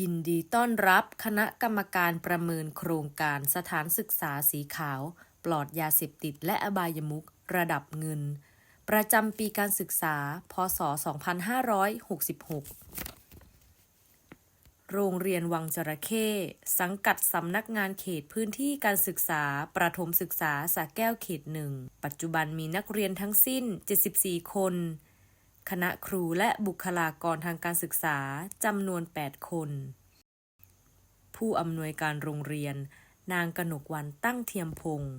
ยินดีต้อนรับคณะกรรมการประเมินโครงการสถานศึกษาสีขาว ปลอดยาเสพติดและอบายมุขระดับเงิน ประจำปีการศึกษา พศ 2566 โรงเรียนวังจระเข้ สังกัดสำนักงานเขตพื้นที่การศึกษา ประถมศึกษาสระแก้วเขตหนึ่ง ปัจจุบันมีนักเรียนทั้งสิ้น 74 คน คณะครูและบุคลากรทางการศึกษาจำนวน 8 คน ผู้อำนวยการโรงเรียน นางกนกวันตั้งเทียมพงศ์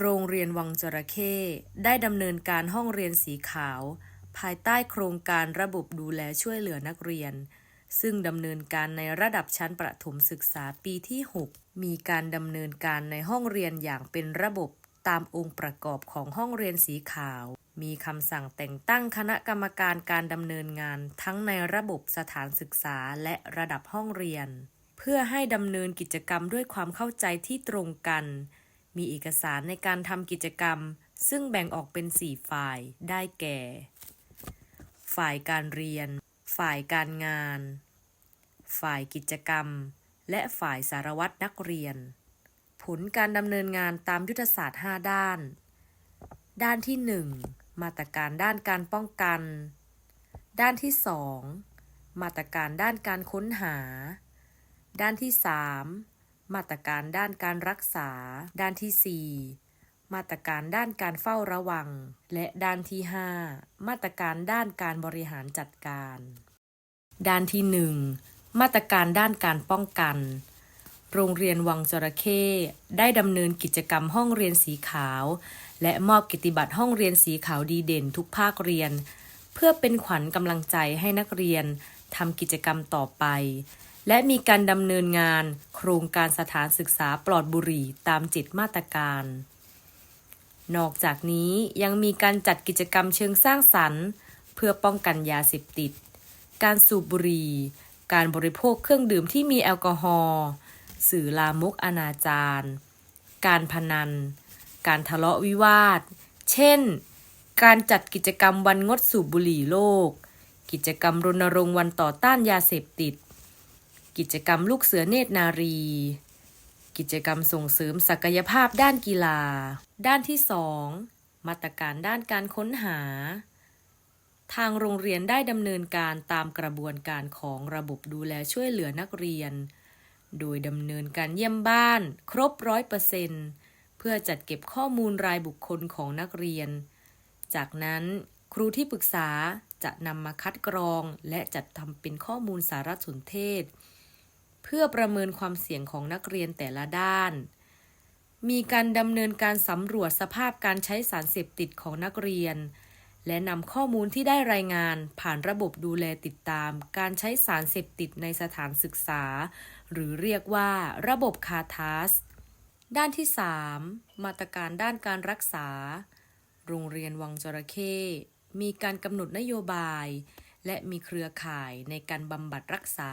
โรงเรียนวังจระเข้ได้ดำเนินการห้องเรียนสีขาว ภายใต้โครงการระบบดูแลช่วยเหลือนักเรียน ซึ่งดำเนินการในระดับชั้นประถมศึกษาปีที่ 6 มีการดำเนินการในห้องเรียนอย่างเป็นระบบตามองค์ประกอบของห้องเรียนสีขาว มีคำสั่งแต่งตั้งคณะกรรมการการดำเนินงานทั้งในระบบสถานศึกษาและระดับห้องเรียน เพื่อให้ดำเนินกิจกรรมด้วยความเข้าใจที่ตรงกัน มีเอกสารในการทำกิจกรรม ซึ่งแบ่งออกเป็น 4 ฝ่ายได้แก่ ฝ่ายการเรียน ฝ่ายการงาน ฝ่ายกิจกรรม และฝ่ายสารวัตรนักเรียน ผลการดำเนินงานตามยุทธศาสตร์ 5 ด้าน ด้านที่ 1 มาตรการด้านการป้องกัน ด้านที่ 2 มาตรการด้านการค้นหา ด้านที่ 3 มาตรการด้านการรักษา ด้านที่ 4 มาตรการด้านการเฝ้าระวัง และด้านที่ 5 มาตรการด้านการบริหารจัดการ ด้านที่ 1 มาตรการด้านการป้องกัน โรงเรียนวังจระเข้ได้ดำเนินกิจกรรมห้องเรียนสีขาว และมอบกิตติบัตรห้องเรียนสีขาวดีเด่นทุกภาคเรียน เพื่อเป็นขวัญกำลังใจให้นักเรียนทำกิจกรรมต่อไป และมีการดำเนินงาน โครงการสถานศึกษาปลอดบุหรี่ตามจิตมาตรการ นอกจากนี้ยังมีการจัดกิจกรรมเชิงสร้างสรรค์ เพื่อป้องกันยาเสพติด การสูบบุหรี่ การบริโภคเครื่องดื่มที่มีแอลกอฮอล์ สื่อลามกอนาจารการพนัน การทะเลาะวิวาท เช่น การจัดกิจกรรมวันงดสูบบุหรี่โลก กิจกรรมรณรงค์วันต่อต้านยาเสพติด กิจกรรมลูกเสือเนตรนารี กิจกรรมส่งเสริมศักยภาพด้านกีฬา ด้านที่ 2 มาตรการด้านการค้นหา ทางโรงเรียนได้ดำเนินการตามกระบวนการของระบบดูแลช่วยเหลือนักเรียน โดยดำเนินการเยี่ยมบ้านครบร้อยเปอร์เซนเพื่อจัดเก็บข้อมูลรายบุคคลของนักเรียน จากนั้นครูที่ปรึกษาจะนำมาคัดกรองและจัดทำเป็นข้อมูลสารสนเทศ เพื่อประเมินความเสี่ยงของนักเรียนแต่ละด้าน มีการดำเนินการสำรวจสภาพการใช้สารเสพติดของนักเรียน และนำข้อมูลที่ได้รายงานผ่านระบบดูแลติดตาม การใช้สารเสพติดในสถานศึกษา หรือเรียกว่าระบบคาทาส ด้านที่ 3 มาตรการด้านการรักษา โรงเรียนวังจระเข้มีการกำหนดนโยบาย และมีเครือข่ายในการบำบัดรักษา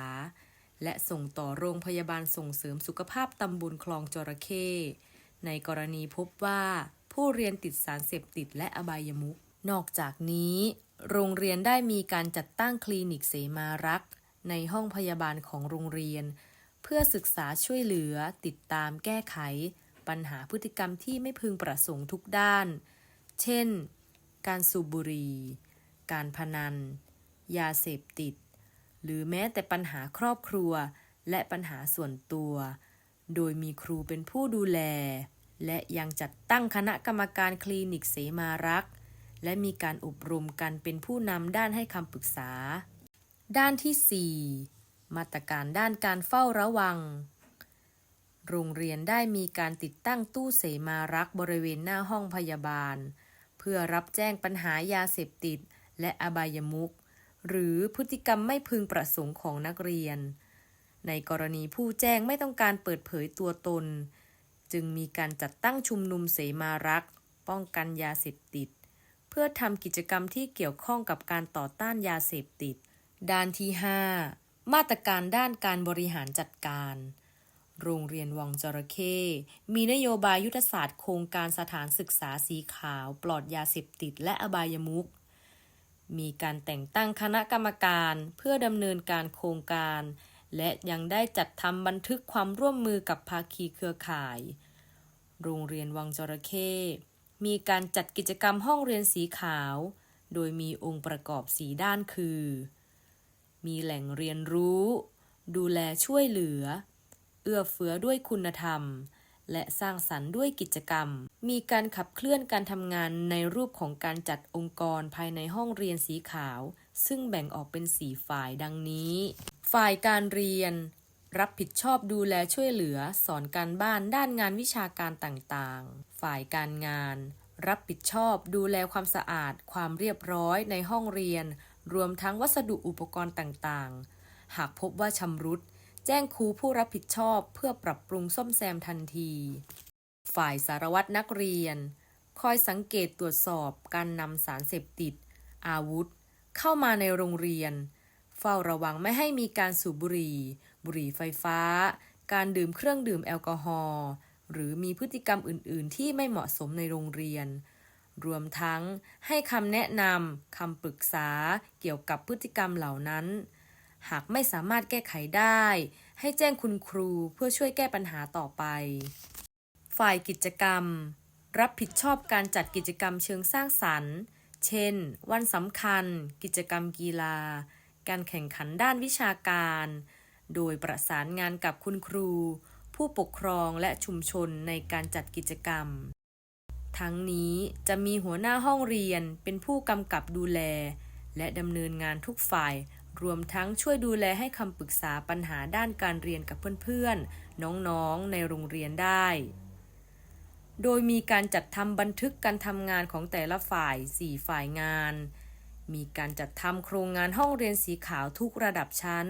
และส่งต่อโรงพยาบาลส่งเสริมสุขภาพตำบลคลองจระเข้ในกรณีพบว่าผู้เรียนติดสารเสพติดและอบายมุข นอกจากนี้ โรงเรียนได้มีการจัดตั้งคลินิกเสมารักษ์ในห้องพยาบาลของโรงเรียน เพื่อศึกษาช่วยเหลือ ติดตามแก้ไข ปัญหาพฤติกรรมที่ไม่พึงประสงค์ทุกด้าน เช่น การสูบบุหรี่การพนัน ยาเสพติด หรือแม้แต่ปัญหาครอบครัว และปัญหาส่วนตัว โดยมีครูเป็นผู้ดูแล และยังจัดตั้งคณะกรรมการคลินิกเสมารักษ์ และมีการอบรมกันเป็นผู้นำด้านให้คำปรึกษา ด้านที่ 4 มาตรการด้านการเฝ้าระวัง โรงเรียนได้มีการติดตั้งตู้เสมารักบริเวณหน้าห้องพยาบาล เพื่อรับแจ้งปัญหายาเสพติด และอบายมุขหรือพฤติกรรมไม่พึงประสงค์ของนักเรียน ในกรณีผู้แจ้งไม่ต้องการเปิดเผยตัวตน จึงมีการจัดตั้งชุมนุมเสมารัก ป้องกันยาเสพติด เพื่อทำกิจกรรมที่เกี่ยวข้องกับการต่อต้านยาเสพติด ด้านที่ 5 มาตรการด้านการบริหารจัดการ โรงเรียนวังจระเข้มีนโยบายยุทธศาสตร์โครงการสถานศึกษาสีขาว ปลอดยาเสพติดและอบายมุขมมีการแต่งตั้งคณะกรรมการเพื่อดำเนินการโครงการ และยังได้จัดทำบันทึกความร่วมมือกับภาคีเครือข่าย โรงเรียนวังจระเข้ มีการจัดกิจกรรมห้องเรียนสีขาว โดยมีองค์ประกอบสีด้านคือ มีแหล่งเรียนรู้ ดูแลช่วยเหลือ เอื้อเฟื้อด้วยคุณธรรม และสร้างสรรค์ด้วยกิจกรรม มีการขับเคลื่อนการทำงานในรูปของการจัดองค์กรภายในห้องเรียนสีขาว ซึ่งแบ่งออกเป็นสีฝ่ายดังนี้ ฝ่ายการเรียน รับผิดชอบดูแลช่วยเหลือ สอนการบ้านด้านงานวิชาการต่างๆ ฝ่ายการงาน รับผิดชอบดูแลความสะอาด ความเรียบร้อยในห้องเรียน รวมทั้งวัสดุอุปกรณ์ต่างๆ หากพบว่าชำรุด แจ้งครูผู้รับผิดชอบเพื่อปรับปรุงซ่อมแซมทันที ฝ่ายสารวัตรนักเรียน คอยสังเกตตรวจสอบการนำสารเสพติด อาวุธ เข้ามาในโรงเรียน เฝ้าระวังไม่ให้มีการสูบบุหรี่ บุหรี่ไฟฟ้า การดื่มเครื่องดื่มแอลกอฮอล์หรือมีพฤติกรรมอื่น ๆ ที่ไม่เหมาะสมในโรงเรียน รวมทั้งให้คำแนะนำคำปรึกษาเกี่ยวกับพฤติกรรมเหล่านั้น หากไม่สามารถแก้ไขได้ ให้แจ้งคุณครูเพื่อช่วยแก้ปัญหาต่อไป ฝ่ายกิจกรรม รับผิดชอบการจัดกิจกรรมเชิงสร้างสรรค์ เช่น วันสำคัญ กิจกรรมกีฬา การแข่งขันด้านวิชาการ โดยประสานงานกับคุณครู ผู้ปกครองและชุมชนในการจัดกิจกรรม ทั้งนี้จะมีหัวหน้าห้องเรียนเป็นผู้กำกับดูแล และดำเนินงานทุกฝ่ายรวมทั้งช่วยดูแลให้คำปรึกษาปัญหาด้านการเรียนกับเพื่อนๆ น้องๆ ในโรงเรียนได้ โดยมีการจัดทำบันทึกการทำงานของแต่ละฝ่าย 4 ฝ่ายงาน มีการจัดทำโครงงานห้องเรียนสีขาวทุกระดับชั้น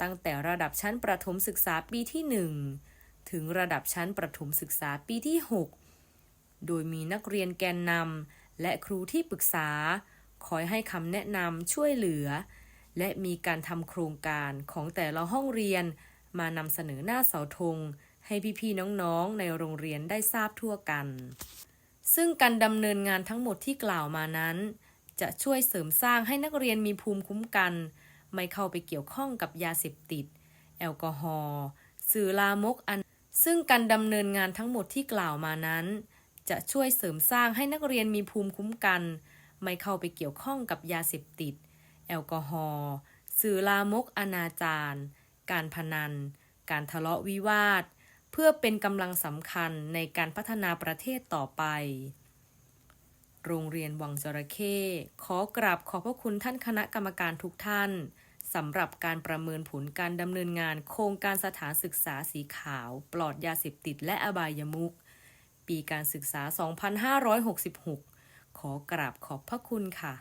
ตั้งแต่ระดับชั้นประถมศึกษาปีที่ 1 ถึงระดับชั้นประถมศึกษาปีที่ 6 โดยมีนักเรียนแกนนำและครูที่ปรึกษา คอยให้คำแนะนำช่วยเหลือ และมีการทำโครงการของแต่ละห้องเรียน มานำเสนอหน้าเสาธง ให้พี่ๆน้องๆ ในโรงเรียนได้ทราบทั่วกัน ซึ่งการดำเนินงานทั้งหมดที่กล่าวมานั้น จะช่วยเสริมสร้างให้นักเรียนมีภูมิคุ้มกัน ไม่เข้าไปเกี่ยวข้องกับยาเสพติด แอลกอฮอล์สื่อลามกอัน ซึ่งการดำเนินงานทั้งหมดที่กล่าวมานั้น จะช่วยเสริมสร้างให้นักเรียนมีภูมิคุ้มกัน ไม่เข้าไปเกี่ยวข้องกับยาเสพติด แอลกอฮอล์สื่อลามกอนาจารการพนัน การทะเลาะวิวาท เพื่อเป็นกำลังสำคัญในการพัฒนาประเทศต่อไป โรงเรียนวังจระเข้ขอกราบขอบพระคุณท่านคณะกรรมการทุกท่าน สำหรับการประเมินผลการดำเนินงานโครงการสถานศึกษาสีขาว ปลอดยาเสพติดและอบายมุขปีการศึกษา 2566 ขอกราบขอบพระคุณค่ะ